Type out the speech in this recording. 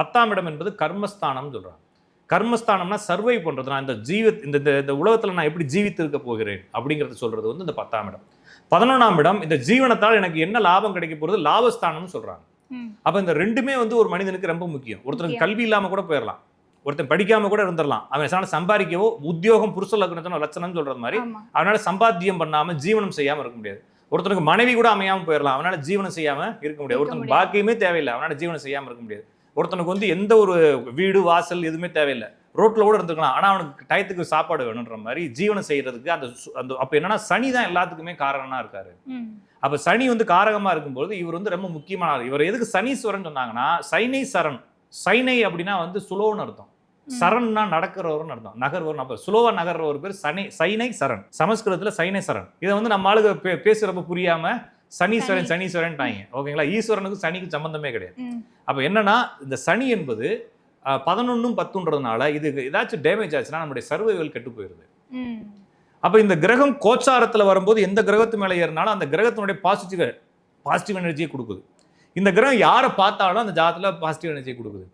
பத்தாம் இடம் என்பது கர்மஸ்தானம் சொல்றாங்க. கர்மஸ்தானம்னா சர்வை பண்றது. நான் இந்த ஜீவ இந்த இந்த- உலகத்துல நான் எப்படி ஜீவித்து இருக்க போகிறேன் அப்படிங்கறது சொல்றது வந்து இந்த பத்தாம் இடம். பதினொன்றாம் இடம் இந்த ஜீவனத்தால் எனக்கு என்ன லாபம் கிடைக்க போறது லாபஸ்தானம்னு சொல்றாங்க. ம். அப்ப இந்த ரெண்டுமே வந்து ஒரு மனிதனுக்கு ரொம்ப முக்கியம். ஒருத்தனுக்கு முக்கியம். கல்வி இல்லாம கூட போயிடலாம் ஒருத்தன் படிக்காம கூட இருந்துடலாம் அவன் சாண சம்பாதிக்கவோ உத்தியோகம் புருஷ லக்னத்தின லட்சணம் சொல்றது மாதிரி அவனால சம்பாத்தியம் பண்ணாம ஜீவனம் செய்யாம இருக்க முடியாது. ஒருத்தனுக்கு மனைவி கூட அமையாம போயிடலாம் அவனால ஜீவனம் செய்யாம இருக்க முடியாது. ஒருத்தனுக்கு. பாக்கியமே தேவையில்லை. அவனால ஜீவனம் செய்யாம இருக்க முடியாது. ஒருத்தனுக்கு வந்து எந்த ஒரு வீடு வாசல் எதுவுமே தேவையில்லை. ரோட்ல கூட இருந்துக்கலாம். ஆனா அவனுக்கு டயத்துக்கு சாப்பாடு வேணுன்ற மாதிரி ஜீவனம் செய்யறதுக்கு அந்த அந்த அப்ப என்னன்னா சனி தான் எல்லாத்துக்குமே காரணமா இருக்காரு. அப்ப சனி வந்து காரகமா இருக்கும்போது இவர் வந்து ரொம்ப முக்கியமான. இவர் எதுக்கு சனீஸ்வரன் சொன்னாங்கன்னா சைனை சரண். சைனை அப்படின்னா வந்து சுலோன்னு அர்த்தம். சரண்னா நடக்கிறவர்னு அர்த்தம். நகர்வர் அப்ப சுலோவா நகர்ற ஒரு பேர் சனை சைனை சரண். சமஸ்கிருதத்துல சைனை சரண். இதை வந்து நம்ம ஆளுங்க பே பேசுறப்ப புரியாம சனீஸ்வரன் சனி. சனீஸ்வரன்ட்டாங்க ஓகேங்களா? ஈஸ்வரனுக்கும் சனிக்கும் சம்பந்தமே கிடையாது. அப்ப என்னன்னா இந்த சனி என்பது பதினொன்னும் பத்துன்றதுனால இது ஏதாச்சும் டேமேஜ் ஆச்சுன்னா நம்முடைய சர்வைவல் கெட்டு போயிருது. அப்ப இந்த கிரகம் கோச்சாரத்துல வரும்போது எந்த கிரகத்து மேல ஏறினாலும் அந்த கிரகத்தினுடைய பாசிட்டிவ் பாசிட்டிவ் எனர்ஜியை கொடுக்குது. இந்த கிரகம் யாரை பார்த்தாலும் அந்த ஜாதத்துல பாசிட்டிவ் எனர்ஜியை கொடுக்குது.